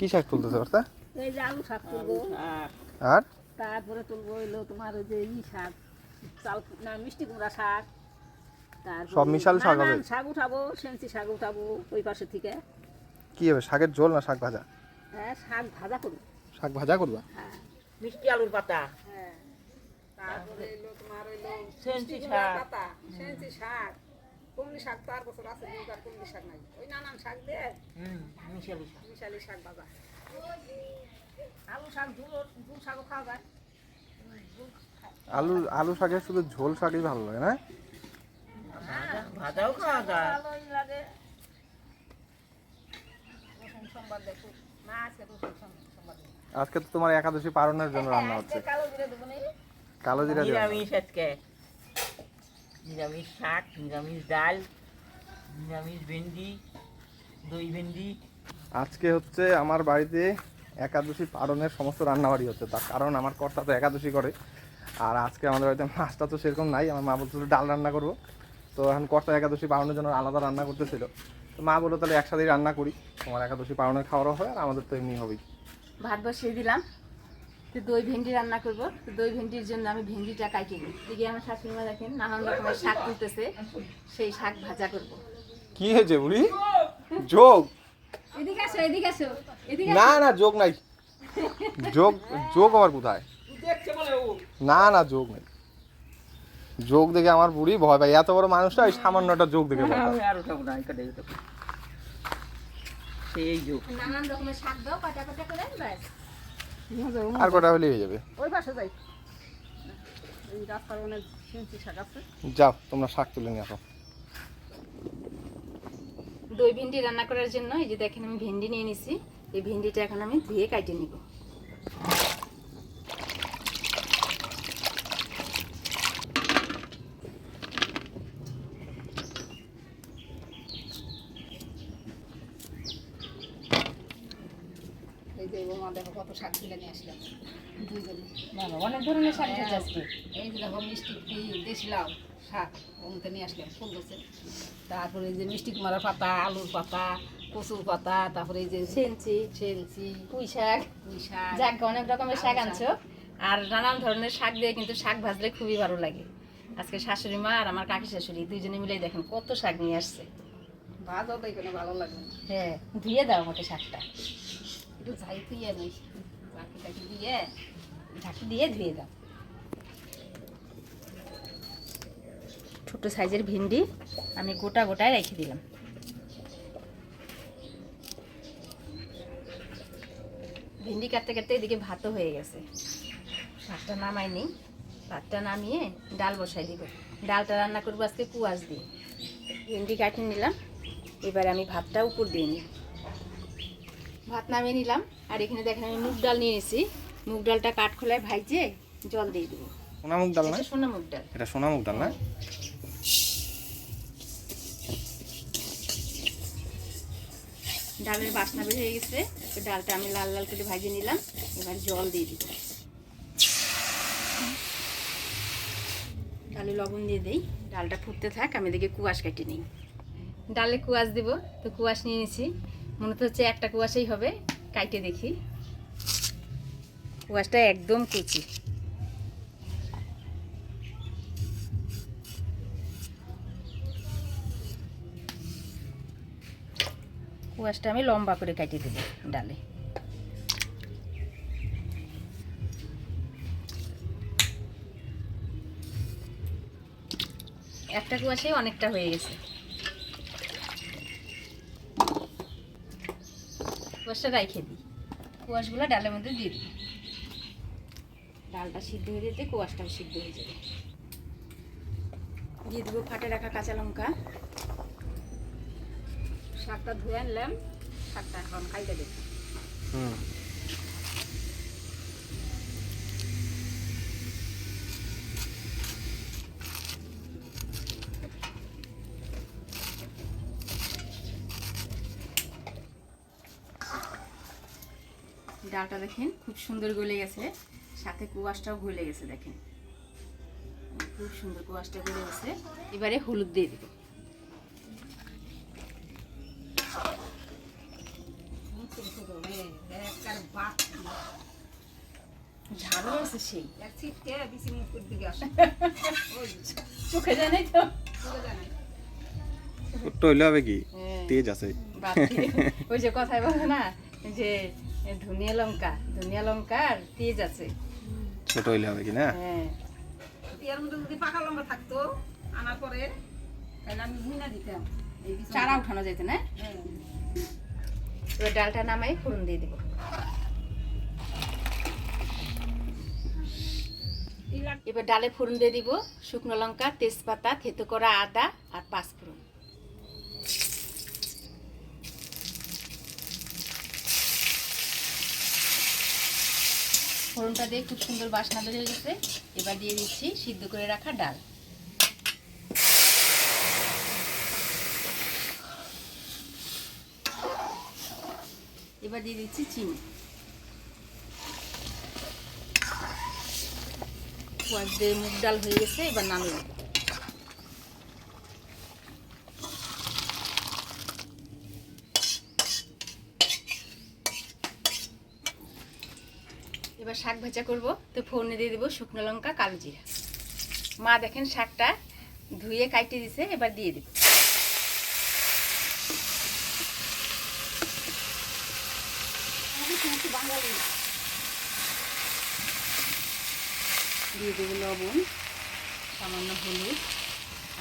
কি শাক তুলতেছে অর্থা এই যে আলু শাক তুলবো। আর? তারপরে তুলবো হইল তোমার ওই যে ই শাক চাল না মিষ্টি কুমড়া শাক। তারপরে সব মিশাল শাক হবে? শাক উঠাবো সেন্সি শাক উঠাবো ওই পাশে থেকে। কি হবে শাকের ঝোল না শাক ভাজা? হ্যাঁ শাক ভাজা করব। শাক ভাজা করবা? হ্যাঁ। মিষ্টি আলুর পাতা। হ্যাঁ। তারপরে হইল তোমার হইল সেন্সি শাক। পাতা সেন্সি শাক। কুমড়ি শাক তো আর বছর আছে কুমড়ি শাক নাই। ওই নানান শাক দিয়ে মিশালি শাক। ভাজা আলু শাক ঝুল ঝুল শাকও খাওয়া যায়। আলু আলু শাকের শুধু ঝোল শাকই ভালো লাগে না? ভাজাও খাওয়া যায়। ভালোই লাগে। সোমবার দেখো। না আজকে রসুন সোমবার আজকে তো তোমার একাদশী পালনের জন্য রান্না হচ্ছে। কালো জিরে দেবো নি। কালো জিরা দিয়ে নিরামিষ আজকে। নিরামিষ শাক নিরামিষ ডাল নিরামিষ ভেন্ডি দই ভেন্ডি। আজকে হচ্ছে আমার বাড়িতে একাদশী পালনের সমস্ত রান্নাবাড়ি হচ্ছে। তার কারণ আমার কর্তা তো একাদশী করে। আর আজকে আমাদের বাড়িতে মাছটা তো সেরকম নাই। আমার মা বলছিল ডাল রান্না করব। তো এখন কর্তা একাদশী পালনের জন্য আলাদা রান্না করতেছিল। তো মা বলল তাহলে একসাথেই রান্না করি। তোমার একাদশী পালনের খাওয়ারও হয় আর আমাদের তো এমনি হবেই। ভাত বসিয়ে দিলাম। তো দই ভেন্ডি রান্না করব। তো দই ভেন্ডির জন্য আমি ভেন্ডিটা কাটি নিই। দিকে আমার শাশুড়ি মা দেখেন নানান রকমের শাক তুলতেছে। সেই শাক ভাজা করব। কি হয়েছে বুড়ি? যোগ? এদিকে আসো এদিকে আসো এদিকে না না যোগ নাই। যোগ যোগ আমার কোথায়? না না যোগ নাই। যোগ দেখে আমার বুড়ি ভয় পাই এত বড় মানুষটা এই সামান্যটা যোগ দেখে ভয় পায়। আমি আর উঠাবো না এটা দেখে সেই যুগ। নানান রকমের শাক দাও কাটা কাটা করে? ব্যাস। আর কটা হলে হয়ে যাবে। ওই পাশে যাই। এই রাস্তার অনেক শাক আছে। যাও তোমরা শাক তুলে নিয়ে আসো। দই ভেন্ডি রান্না করার জন্য এই যে দেখেন আমি ভেন্ডি নিয়ে নিছি। এই ভেন্ডিটা এখন আমি ধুয়ে কাটিয়ে নিব এই যে বৌমা দেখো কত শাক তুলে নিয়ে আসলাম বাবা অনেক ধরনের শাক ভাজা আজকে। এই যে দেখো মিষ্টি দেশি লাউ শাক ওমতে নিয়ে আসলাম ফুল গেছে তারপরে এই যে মিষ্টি কুমারের পাতা আলুর পাতা কচুর পাতা তারপরে এই যে সেনচি। সেলসি পুঁই শাক। পুঁই শাক যাক অনেক রকমের শাক আনছো। আর নানান ধরনের শাক দিয়ে কিন্তু শাক ভাজলে খুবই ভালো লাগে। আজকে শাশুড়ি মা আর আমার কাকি শাশুড়ি দুইজনে মিলে দেখেন কত শাক নিয়ে আসছে। ভাজও তো এখানে ভালো লাগে হ্যাঁ ধুয়ে দাও আমাকে শাকটা। একটু ঝাই নেই। বাকি টাকি দিয়ে ঢাকি দিয়ে ধুয়ে দাও। ছোট সাইজের ভিন্ডি আমি গোটা গোটায় রেখে দিলাম। ভিন্ডি কাটতে কাটতে এদিকে ভাতও হয়ে গেছে। ভাতটা নামাই নেই। ভাতটা নামিয়ে ডাল বসাই দিব। ডালটা রান্না করব আজকে কুয়াশ দিয়ে। ভিন্ডি কাটিয়ে নিলাম। এবার আমি ভাতটা উপর দিয়ে নিই। ভাত নামিয়ে নিলাম। আর এখানে দেখেন আমি মুগ ডাল নিয়ে এসেছি মুগ ডালটা কাঠ খোলায় ভাইজে জল দিয়ে দেবো। সোনা মুগ ডাল না? সোনা মুগ ডাল। এটা সোনা মুগ ডাল না? ডালের বাসনা বের হয়ে গেছে। ডালটা আমি লাল লাল করে ভাজে নিলাম। এবার জল দিয়ে দিব। ডালে লবণ দিয়ে দেই। ডালটা ফুটতে থাক আমি দেখে কুয়াশ কেটে নিই। ডালে কুয়াশ দিব তো কুয়াশ নিয়ে নিছি। মনে তো হচ্ছে একটা কুয়াশাই হবে। কাইটে দেখি। কুয়াশটা একদম কুচি। কুয়াশটা আমি লম্বা করে কাটিয়ে দেবো ডালে। একটা কুয়াশাই অনেকটা হয়ে গেছে। কুয়াশটা রাইখে দিই। কুয়াশগুলো ডালের মধ্যে দিয়ে দিই। ডালটা সিদ্ধ হয়ে যেতে কুয়াশটাও সিদ্ধ হয়ে যাবে। দিয়ে দেবো ফাটে রাখা কাঁচা লঙ্কা। শাকটা ধুয়ে আনলাম শাকটা এখন খাইতে দেবো হুম। ডালটা দেখেন খুব সুন্দর গলে গেছে। সাথে কুয়াশটাও গলে গেছে দেখেন। খুব সুন্দর কুয়াশটা গলে গেছে। এবারে হলুদ দিয়ে দিব। ঝালও আছে সেই। চোখে যায় নাই তো? হইলে হবে কি? হ্যাঁ। তেজ আছে। ওই যে কথায় বলে না যে ধনিয়া লঙ্কা ধনিয়া লঙ্কার তেজ আছে। ছোট হইলে হবে কি না? হ্যাঁ। এর মধ্যে যদি পাকা লঙ্কা থাকতো আনার পরে তাহলে আমি ভুনা দিতাম। চারা উঠানো যেত না? হ্যাঁ। এবার ডালটা নামাই ফোড়ন দিয়ে দিব। এবার ডালে ফোড়ন দিয়ে দিব শুকনো লঙ্কা তেজপাতা থেতো করা আদা আর পাঁচফোড়ন। ফোড়নটা দিয়ে খুব সুন্দর বাসনা বেরিয়ে গেছে। এবার দিয়ে দিচ্ছি সিদ্ধ করে রাখা ডাল। এবার দিয়ে দিচ্ছি চিনি। মুগ ডাল হয়ে গেছে, এবার নামিয়ে এবার শাক ভাজা করব। তো ফোড়নে দিয়ে দেবো শুকনো লঙ্কা, কালো জিরা। মা দেখেন শাকটা ধুয়ে কাইটে দিছে, এবার দিয়ে দিব। দিয়ে দেবো লবণ, সামান্য হলুদ,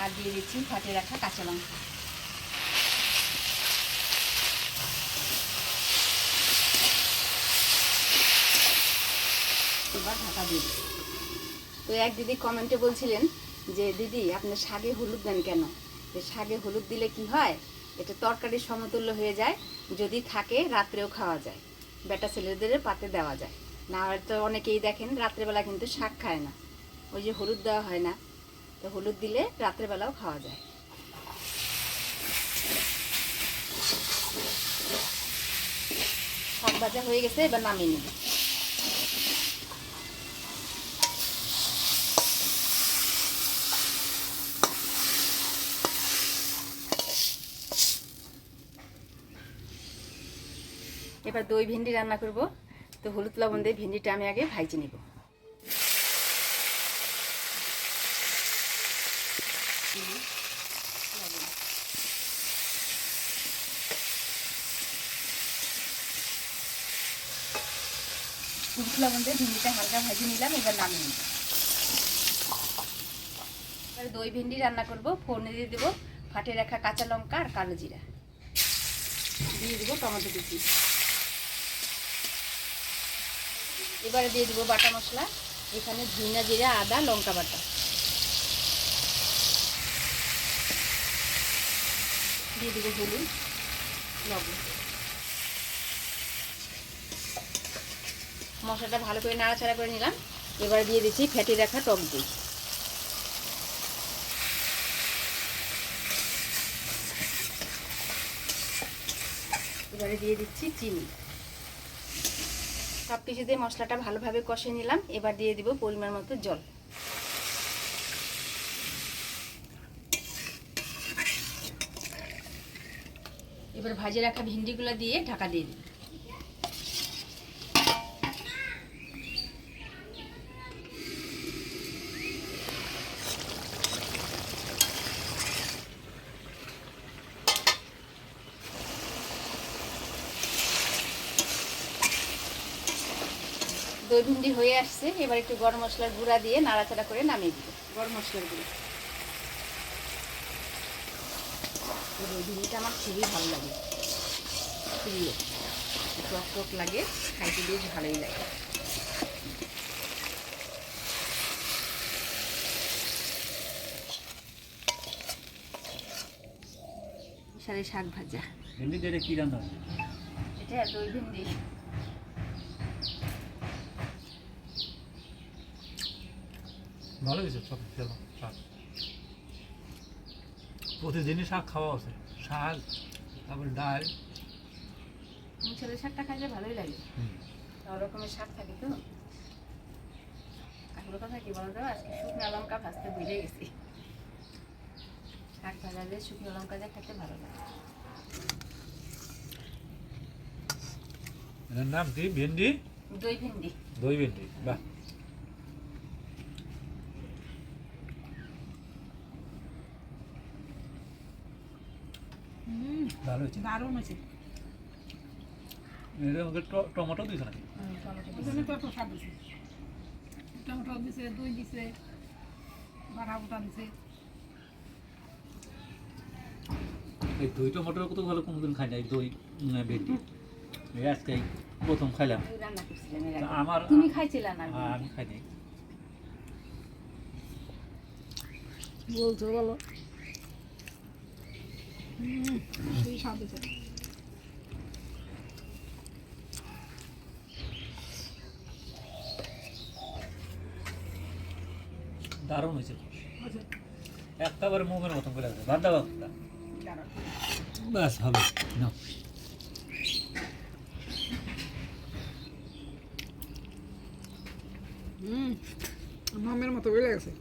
আর দিয়ে দিচ্ছি ফাটে রাখা কাঁচা লঙ্কা। তো এক দিদি কমেন্টে বলছিলেন যে, দিদি, আপনি শাগে হলুদ দেন কেন? যে শাগে হলুদ দিলে কি হয়? এটা তরকারির সমতুল্য হয়ে যায়, যদি থাকে রাত্রেও খাওয়া যায়। বেটা ছেলেদের পাতে দেওয়া যায়। না হয়তো অনেকেই দেখেন রাত্রেবেলা কিন্তু শাক খায় না। ওই যে হলুদ দেওয়া হয় না, তো হলুদ দিলে রাত্রেবেলাও খাওয়া যায়। শাক ভাজা হয়ে গেছে, এবার নামিয়ে নিব। এবার দই ভেন্ডি রান্না করব। তো হলুদ লবণ দিয়ে ভেন্ডিটা আমি আগে ভাইজে নিব। হলুদ লবণ দিয়ে ভেন্ডিটা হালকা ভাজে নিলাম, এবার নামিয়ে নিব। এবার দই ভেন্ডি রান্না করব, ফোড়নে দিয়ে দেবো ফাটে রাখা কাঁচা লঙ্কা আর কালো জিরা। দিয়ে দেবো টমেটো কুচি। এবারে দিয়ে দেবো বাটা মশলা। এখানে ধনিয়া জিরা, আদা, লঙ্কা বাটা। দিয়ে দেবো হলুদ, লবণ। মশলাটা ভালো করে নাড়াচাড়া করে নিলাম। এবারে দিয়ে দিচ্ছি ফ্যাটি রাখা টক দই। এবারে দিয়ে দিচ্ছি চিনি। সব কিছু দিয়ে মশলাটা ভালোভাবে কষে নিলাম। এবার দিয়ে দিব পরিমাণ মতো জল। এবার ভাজে রাখা ভেন্ডিগুলো দিয়ে ঢাকা দিয়ে দিই। দই ভিন্ডি হয়ে আসছে এবার একটু গরম মশলার গুঁড়া দিয়ে নাড়াচাড়া করে নামিয়ে দিব। গরম মশলার গুঁড়ো। দই ভিন্ডিটা আমার খুবই ভালো লাগে। প্রিয় টক টক লাগে খাইতে বেশ ভালোই লাগে। সারে শাক ভাজা। ভেন্ডি দিয়ে কি রান্না? এটা দই ভিন্ডি। ভালো হয়েছে সব খেলাম শাক। প্রতিদিনই শাক খাওয়া আছে শাক তারপরে ডাল। মুছের শাকটা খাইলে ভালোই লাগে। রকমের শাক থাকে তো। আসলে কথা কি বলতো আজকে শুকনো লঙ্কা ভাজতে ভুলে গেছি। শাক ভাজালে শুকনো লঙ্কা দিয়ে খেতে ভালো লাগে। নাম কি? ভেন্ডি? দই ভেন্ডি। দই ভেন্ডি বাহ। ভালো হয়েছে। দারুণ হয়েছে। এর মধ্যে টমেটো দিয়েছে নাকি? তো এত স্বাদ দিছে। টমেটো দিছে দই দিছে বাড়া বুটা দিছে। এই দই টমেটোর কত ভালো কোনোদিন খাই নাই দই উম, এই আজকে প্রথম খাইলাম। আমার তুমি খাইছিলা না? হ্যাঁ, আমি খাই নাই বলছো বলো। দারুণ হয়েছে একেবারে মুখের মতন করে আছে। বাদ দাও। ব্যাস, হবে। না হুম, মামের মতো বেড়ে গেছে।